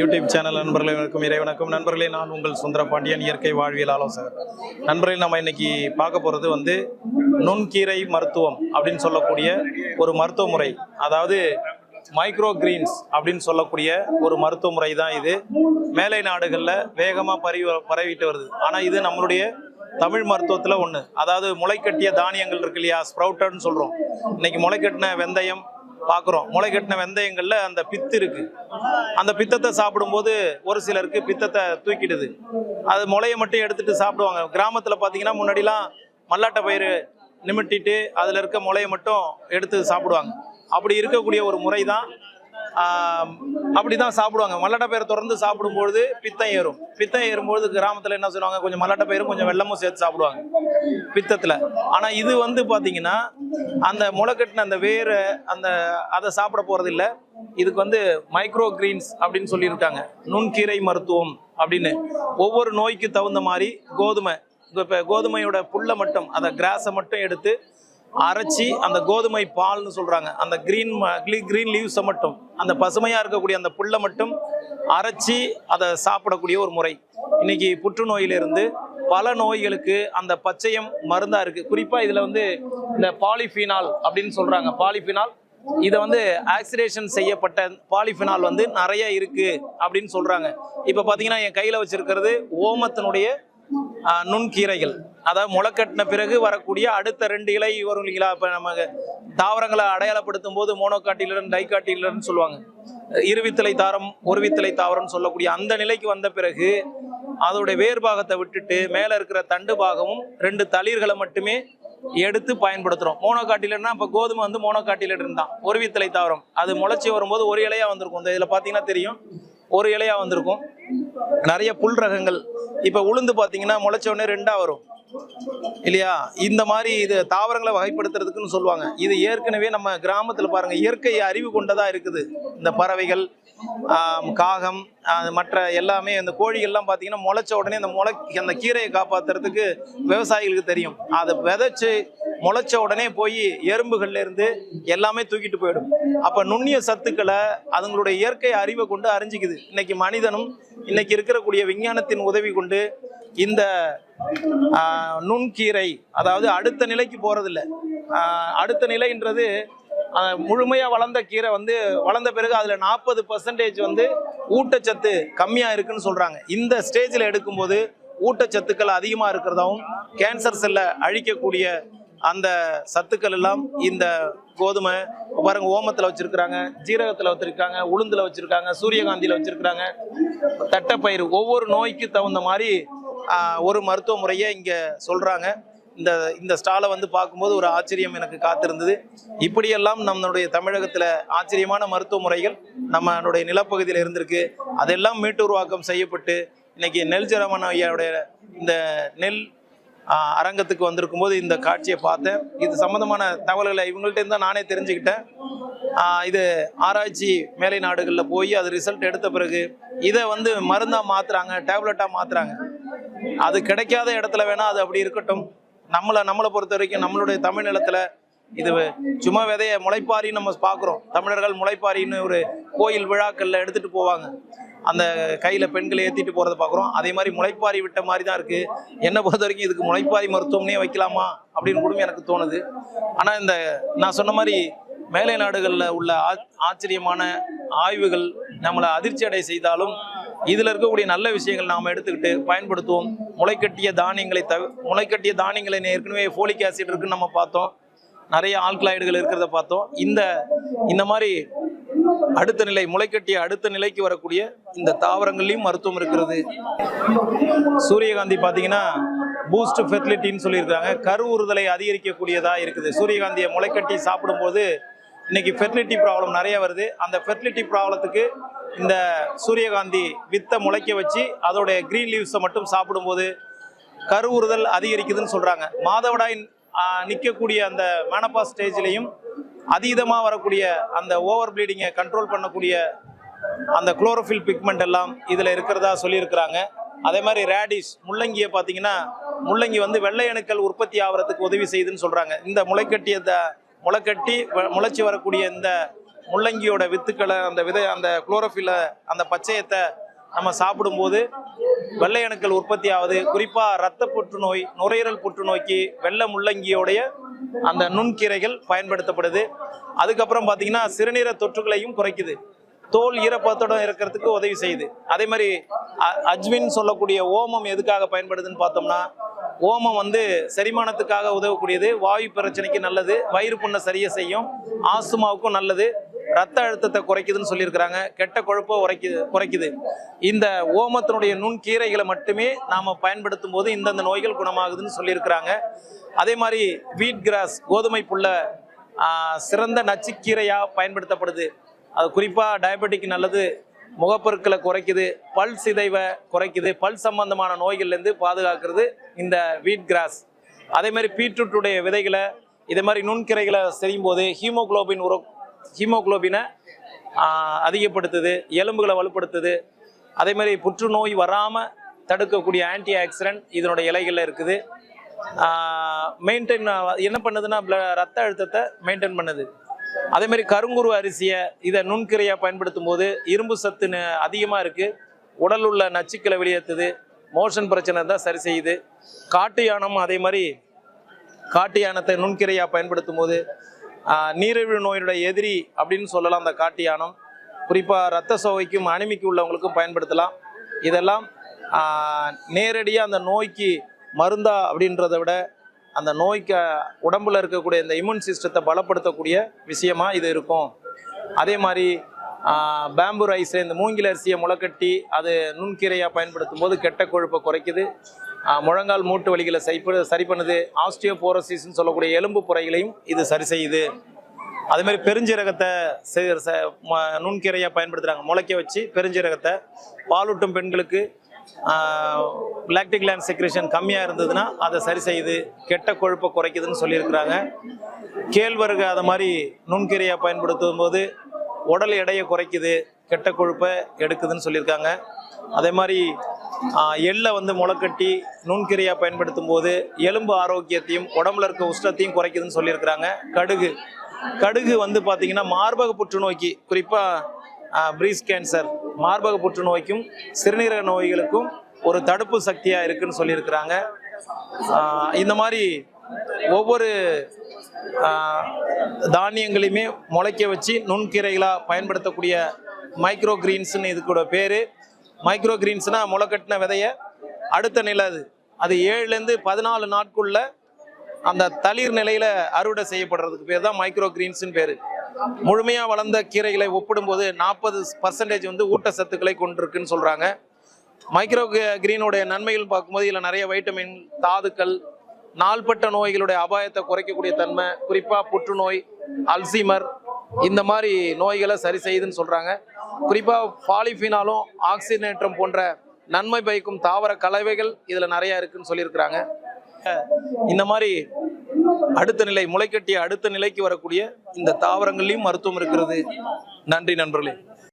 YouTube channel நண்பர்களே வணக்கம். இறைவணக்கம் நண்பர்களே நான் உங்கள் சுந்தர பாண்டியன் இயற்கை வாழ்வியல் ஆலோசகர். நண்பர்களே நம்ம இன்னைக்கு பார்க்க போகிறது வந்து நுண்கீரை மருத்துவம் அப்படின்னு சொல்லக்கூடிய ஒரு மருத்துவ முறை. அதாவது மைக்ரோ கிரீன்ஸ் அப்படின்னு சொல்லக்கூடிய ஒரு மருத்துவ முறை தான் இது. மேலை நாடுகளில் வேகமாக பரவி பரவிட்டு வருது. ஆனால் இது நம்மளுடைய தமிழ் மருத்துவத்தில் ஒன்று அதாவது முளைக்கட்டிய தானியங்கள் இருக்கு இல்லையா? ஸ்ப்ரவுட்டட்னு சொல்கிறோம் இன்னைக்கு முளைக்கட்டின வெந்தயம் பார்க்குறோம் முளை கட்டின வெந்தயங்களில் அந்த பித்து இருக்குது அந்த பித்தத்தை சாப்பிடும்போது ஒரு சிலருக்கு பித்தத்தை தூக்கிடுது. அது முளையை மட்டும் எடுத்துகிட்டு சாப்பிடுவாங்க. கிராமத்தில் பார்த்தீங்கன்னா முன்னாடிலாம் மல்லாட்டை பயிர் நிமிட்டிட்டு அதில் இருக்க முளையை மட்டும் எடுத்து சாப்பிடுவாங்க. அப்படி இருக்கக்கூடிய ஒரு முறை தான் அப்படிதான் சாப்பிடுவாங்க. மல்லாட்ட பயிரை தொடர்ந்து சாப்பிடும்பொழுது பித்தம் ஏறும். பித்தம் ஏறும்பொழுது கிராமத்தில் என்ன சொல்லுவாங்க? கொஞ்சம் மல்லாட்ட பயிரும் கொஞ்சம் வெள்ளமும் சேர்த்து சாப்பிடுவாங்க பித்தத்தில். ஆனால் இது வந்து பார்த்தீங்கன்னா அந்த முளைக்கட்டின அந்த வேரை அந்த அதை சாப்பிட போகிறதில்ல இதுக்கு வந்து மைக்ரோ கிரீன்ஸ் அப்படின்னு சொல்லியிருக்காங்க. நுண்கீரை மருத்துவம் அப்படின்னு. ஒவ்வொரு நோய்க்கு தகுந்த மாதிரி கோதுமை இப்போ கோதுமையோட புல்லை மட்டும் அதை கிராஸை மட்டும் எடுத்து அரைச்சி அந்த கோதுமை பால்னு சொல்கிறாங்க அந்த க்ரீன் க்ரீன் லீவ்ஸை மட்டும். அந்த பசுமையாக இருக்கக்கூடிய அந்த புல்லை மட்டும் அரைச்சி அதை சாப்பிடக்கூடிய ஒரு முறை. இன்னைக்கு புற்றுநோயிலிருந்து பல நோய்களுக்கு அந்த பச்சையம் மருந்தாக இருக்குது குறிப்பாக இதில் வந்து இந்த பாலிஃபினால் அப்படின்னு சொல்கிறாங்க பாலிஃபினால் இதை வந்து ஆக்சிடேஷன் செய்யப்பட்ட பாலிஃபினால் வந்து நிறைய இருக்குது அப்படின்னு சொல்கிறாங்க இப்போ பார்த்தீங்கன்னா என் கையில் வச்சுருக்கிறது ஓமத்தினுடைய நுண்கீரைகள். அதாவது முளைக்கட்டின பிறகு வரக்கூடிய அடுத்த ரெண்டு இலை வரும் இல்லைங்களா இப்போ நம்ம தாவரங்களை அடையாளப்படுத்தும் போது மோனோகாட்டிலன் டைகாட்டிலன் சொல்லுவாங்க. இருவித்தலை தாரம் ஒரு வித்தலை தாவரம்னு சொல்லக்கூடிய அந்த நிலைக்கு வந்த பிறகு அதோடைய வேர் பாகத்தை விட்டுட்டு மேலே இருக்கிற தண்டு பாகமும் ரெண்டு தளிர்களை மட்டுமே எடுத்து பயன்படுத்துகிறோம் மோனோகாட்டிலன்னா இப்போ கோதுமை வந்து மோனோகாட்டிலன் தான். ஒரு வித்தலை தாவரம். அது முளைச்சி வரும்போது ஒரு இலையா வந்திருக்கும். இந்த இதில் பார்த்தீங்கன்னா தெரியும். ஒரு இலையாக வந்திருக்கும். நிறைய புல் ரகங்கள் இப்போ உளுந்து பார்த்தீங்கன்னா முளைச்ச உடனே வரும். இல்லையா? இந்த மாதிரி இது தாவரங்களை வகைப்படுத்துறதுக்குன்னு சொல்லுவாங்க. இது ஏற்கனவே நம்ம கிராமத்தில் பாருங்க இயற்கை அறிவு கொண்டதாக இருக்குது. இந்த பறவைகள் காகம் மற்ற எல்லாமே இந்த கோழிகள்லாம் பார்த்தீங்கன்னா முளைச்ச உடனே அந்த முளை அந்த கீரையை காப்பாத்துறதுக்கு விவசாயிகளுக்கு தெரியும். அதை விதைச்சு முளைச்ச உடனே போய் எறும்புகள்ல இருந்து எல்லாமே தூக்கிட்டு போயிடும். அப்போ நுண்ணிய சத்துக்களை அதுங்களுடைய இயற்கை அறிவை கொண்டு அறிஞ்சிக்குது. இன்னைக்கு மனிதனும் இன்னைக்கு இருக்கக்கூடிய விஞ்ஞானத்தின் உதவி கொண்டு இந்த நுண்கீரை அதாவது அடுத்த நிலைக்கு போகிறதில்ல அடுத்த நிலைன்றது முழுமையாக வளர்ந்த கீரை வந்து வளர்ந்த பிறகு அதில் நாற்பது பர்சன்டேஜ் வந்து ஊட்டச்சத்து கம்மியாக இருக்குன்னு சொல்கிறாங்க இந்த ஸ்டேஜில் எடுக்கும்போது ஊட்டச்சத்துக்கள் அதிகமாக இருக்கிறதாவும் கேன்சர் செல்லை அழிக்கக்கூடிய அந்த சத்துக்கள் எல்லாம் இந்த கோதுமை பாருங்க ஓமத்தில் வச்சிருக்கிறாங்க ஜீரகத்தில் வச்சிருக்காங்க உளுந்தில் வச்சிருக்காங்க சூரியகாந்தியில் வச்சிருக்கிறாங்க. தட்டைப்பயிறு ஒவ்வொரு நோய்க்கு தகுந்த மாதிரி ஒரு மருத்துவ முறையை இங்கே சொல்கிறாங்க இந்த இந்த ஸ்டாலை வந்து பார்க்கும்போது ஒரு ஆச்சரியம் எனக்கு காத்திருந்தது. இப்படியெல்லாம் நம்மளுடைய தமிழகத்தில் ஆச்சரியமான மருத்துவ முறைகள் நம்மளுடைய நிலப்பகுதியில் இருந்திருக்கு. அதெல்லாம் மீட்டு உருவாக்கம் செய்யப்பட்டு இன்னைக்கு நெல் ஜெரமன் ஐயாவுடைய இந்த நெல் அரங்கத்துக்கு வந்திருக்கும் போது இந்த காட்சியை பார்த்தேன். இது சம்பந்தமான தகவல்களை இவங்கள்ட்ட நானே தெரிஞ்சுக்கிட்டேன். இது ஆராய்ச்சி மேலை நாடுகளில் போய் அது ரிசல்ட் எடுத்த பிறகு இதை வந்து மருந்தாக மாத்துறாங்க டேப்லெட்டாக மாத்துறாங்க. அது கிடைக்காத இடத்துல வேணால் அது அப்படி இருக்கட்டும். நம்மளை நம்மளை பொறுத்த வரைக்கும் நம்மளுடைய தமிழ் நிலத்தில் இது சும்மா விதைய முளைப்பாரின்னு நம்ம பார்க்குறோம். தமிழர்கள் முளைப்பாரின்னு ஒரு கோயில் விழாக்களில் எடுத்துகிட்டு போவாங்க. அந்த கையில் பெண்களை ஏற்றிட்டு போகிறத பார்க்குறோம். அதே மாதிரி முளைப்பாரி விட்ட மாதிரி தான் இருக்குது என்னை பொறுத்த வரைக்கும் இதுக்கு முளைப்பாரி மருத்துவம்னே வைக்கலாமா அப்படின்னு கூட எனக்கு தோணுது. ஆனால் இந்த நான் சொன்ன மாதிரி மேலை நாடுகளில் உள்ள ஆ- ஆச்சரியமான ஆய்வுகள் நம்மளை அதிர்ச்சி அடை செய்தாலும் இதில் இருக்கக்கூடிய நல்ல விஷயங்கள் நாம் எடுத்துக்கிட்டு பயன்படுத்துவோம். முளைக்கட்டிய தானியங்களை தவ முளைக்கட்டிய தானியங்களை ஏற்கனவே ஃபோலிக் ஆசிட் இருக்குன்னு நம்ம பார்த்தோம். நிறைய ஆல்கலாய்டுகள் இருக்கிறத பார்த்தோம். இந்த இந்த மாதிரி அடுத்த நிலை முளைக்கட்டிய அடுத்த நிலைக்கு வரக்கூடிய இந்த தாவரங்கள்லையும் மருத்துவம் இருக்கிறது. சூரியகாந்தி பார்த்தீங்கன்னா பூஸ்ட் ஃபெர்டிலிட்டின்னு சொல்லியிருக்காங்க. கருவுறுதலை அதிகரிக்கக்கூடியதாக இருக்குது. சூரியகாந்தியை முளைக்கட்டி சாப்பிடும்போது இன்னைக்கு ஃபெர்டிலிட்டி ப்ராப்ளம் நிறைய வருது. அந்த ஃபெர்டிலிட்டி ப்ராப்ளத்துக்கு இந்த சூரியகாந்தி வித்தை முளைக்க வச்சு அதோடைய க்ரீன் லீவ்ஸை மட்டும் சாப்பிடும்போது கருவுறுதல் அதிகரிக்குதுன்னு சொல்கிறாங்க மாதவிடாயின் நிற்கக்கூடிய அந்த மேனப்பா ஸ்டேஜ்லேயும் அதீதமாக வரக்கூடிய அந்த ஓவர் ப்ளீடிங்கை கண்ட்ரோல் பண்ணக்கூடிய அந்த குளோரோஃபில் பிக்மெண்ட் எல்லாம் இதில் இருக்கிறதா சொல்லியிருக்கிறாங்க. அதே மாதிரி ரேடிஷ் முள்ளங்கியை பார்த்தீங்கன்னா முள்ளங்கி வந்து வெள்ளை அணுக்கள் உற்பத்தி ஆகிறதுக்கு உதவி செய்யுதுன்னு சொல்கிறாங்க இந்த முளைக்கட்டிய முளைக்கட்டி வ- முளைச்சி வரக்கூடிய இந்த முள்ளங்கியோட வித்துக்களை அந்த விதை அந்த குளோரோஃபில அந்த பச்சையத்தை நம்ம சாப்பிடும்போது வெள்ளை அணுக்கள் உற்பத்தி ஆகுது குறிப்பாக ரத்த புற்றுநோய் நுரையீரல் புற்றுநோய்க்கு வெள்ளை முள்ளங்கியோடைய அந்த நுண்கீரைகள் பயன்படுத்தப்படுது. அதுக்கப்புறம் பார்த்தீங்கன்னா சிறுநீர தொற்றுகளையும் குறைக்குது. தோல் ஈரப்பதத்துடன் இருக்கிறதுக்கு உதவி செய்யுது. அதே மாதிரி அ- அஜ்வின் சொல்லக்கூடிய ஓமம் எதுக்காக பயன்படுதுன்னு பார்த்தோம்னா ஓமம் வந்து செரிமானத்துக்காக உதவக்கூடியது. வாயு பிரச்சனைக்கு நல்லது வயிறு புண்ணை சரியை செய்யும் ஆஸ்துமாவுக்கும் நல்லது. ரத்த அழுத்தத்தை குறைக்குதுன்னு சொல்லியிருக்கிறாங்க. கெட்ட கொழுப்பை உரைக்குது குறைக்குது. இந்த ஓமத்தினுடைய நுண்கீரைகளை மட்டுமே நாம் பயன்படுத்தும் போது இந்தந்த நோய்கள் குணமாகுதுன்னு சொல்லியிருக்கிறாங்க. அதே மாதிரி வீட் கிராஸ் கோதுமை புல்ல சிறந்த நச்சுக்கீரையாக பயன்படுத்தப்படுது. அது குறிப்பாக டயபெட்டிக் நல்லது முகப்பொருட்களை குறைக்குது பல் சிதைவை குறைக்குது பல் சம்பந்தமான நோய்கள்லேருந்து பாதுகாக்கிறது இந்த வீட் கிராஸ். அதே மாதிரி பீட்ரூட்டுடைய விதைகளை இதே மாதிரி நுண்கீரைகளை செய்யும் போது ஹீமோகுளோபின் உர ஹீமோகுளோபினை அதிகப்படுத்துது எலும்புகளை வலுப்படுத்துது. அதே மாதிரி புற்றுநோய் வராமல் தடுக்கக்கூடிய ஆன்டி ஆக்சிடென்ட் இதனுடைய இலைகளில் இருக்குது. மெயின்டைன் என்ன பண்ணுதுன்னா ரத்த அழுத்தத்தை மெயின்டைன் பண்ணுது. அதே மாதிரி கருங்குரு அரிசியை இதை நுண்கிரையாக பயன்படுத்தும் போது இரும்பு சத்து அதிகமாக இருக்குது உடல் உள்ள நச்சுக்களை வெளியேற்றுது மோஷன் பிரச்சனை தான் சரி செய்யுது. காட்டு யானம் அதே மாதிரி காட்டு யானத்தை நுண்கிரையாக பயன்படுத்தும் போது நீரிழிவு நோயினுடைய எதிரி அப்படின்னு சொல்லலாம் அந்த காட்டு யானம் குறிப்பாக ரத்த சோகைக்கும் அனிமிக்கு உள்ளவங்களுக்கும் பயன்படுத்தலாம். இதெல்லாம் நேரடியாக அந்த நோய்க்கு மருந்தா அப்படின்றத விட அந்த நோய்க்கு உடம்புல இருக்கக்கூடிய இந்த இம்யூன் சிஸ்டத்தை பலப்படுத்தக்கூடிய விஷயமா இது இருக்கும். அதே மாதிரி பேம்பு ரைஸ் இந்த மூங்கில் அரிசியை முளைக்கட்டி அது நுண்கீரையாக பயன்படுத்தும் போது கெட்ட கொழுப்பை குறைக்குது. முழங்கால் மூட்டு வலிகளை சரி சரி பண்ணுது ஆஸ்டியோபோரோசிஸ்ன்னு சொல்லக்கூடிய எலும்பு புறைகளையும் இது சரி செய்யுது. அதே மாதிரி பெருஞ்சீரகத்தை ம- நுண்கீரையாக பயன்படுத்துகிறாங்க முளைக்க வச்சு பெருஞ்சீரகத்தை பாலூட்டும் பெண்களுக்கு லாக்டிக் லேண்ட் செக்ரேஷன் கம்மியாக இருந்ததுன்னா அதை சரி செய்யுது. கெட்ட கொழுப்பை குறைக்குதுன்னு சொல்லியிருக்கிறாங்க. கேழ்வரகு அதை மாதிரி நுண்கீரையாக பயன்படுத்தும் போது உடல் எடையை குறைக்குது கெட்ட கொழுப்பை எடுக்குதுன்னு சொல்லியிருக்காங்க. அதே மாதிரி எள்ளை வந்து முளைக்கட்டி நுண்கீரையாக பயன்படுத்தும் போது எலும்பு ஆரோக்கியத்தையும் உடம்புல இருக்க உஷ்ணத்தையும் குறைக்குதுன்னு சொல்லியிருக்கிறாங்க. கடுகு. கடுகு வந்து பார்த்தீங்கன்னா மார்பக புற்றுநோய்க்கு குறிப்பாக பிரீஸ் கேன்சர் மார்பக புற்றுநோய்க்கும் சிறுநீரக நோய்களுக்கும் ஒரு தடுப்பு சக்தியாக இருக்குன்னு சொல்லியிருக்கிறாங்க. இந்த மாதிரி ஒவ்வொரு தானியங்களையுமே முளைக்க வச்சு நுண்கீரைகளாக பயன்படுத்தக்கூடிய மைக்ரோ கிரீன்ஸ்னு இதுக்கூட பேர். மைக்ரோ கிரீன்ஸ்னா முளைக்கட்டின விதைய அடுத்த நிலை அது. அது ஏழுலேருந்து பதினாலு நாட்குள்ள அந்த தளிர் நிலையில அறுவடை செய்யப்படுறதுக்கு பேர் தான் மைக்ரோ கிரீன்ஸ்னு பேர். முழுமையாக வளர்ந்த கீரைகளை ஒப்பிடும்போது நாற்பது பர்சன்டேஜ் வந்து ஊட்டச்சத்துக்களை கொண்டிருக்குன்னு சொல்கிறாங்க மைக்ரோ கிரீனுடைய நன்மைகள் பார்க்கும்போது இதில் நிறைய வைட்டமின் தாதுக்கள் நாள்பட்ட நோய்களுடைய அபாயத்தை குறைக்கக்கூடிய தன்மை குறிப்பாக புற்றுநோய் அல்சீமர் இந்த மாதிரி நோய்களை சரி செய்யுதுன்னு சொல்கிறாங்க குறிப்பாக பாலிஃபினாலும் ஆக்சிஜனேற்றம் போன்ற நன்மை பயக்கும் தாவர கலவைகள் இதில் நிறையா இருக்குதுன்னு சொல்லியிருக்கிறாங்க. இந்த மாதிரி அடுத்த நிலை முளைக்கட்டிய அடுத்த நிலைக்கு வரக்கூடிய இந்த தாவரங்கள்லையும் மருத்துவம் இருக்கிறது. நன்றி நண்பர்களே.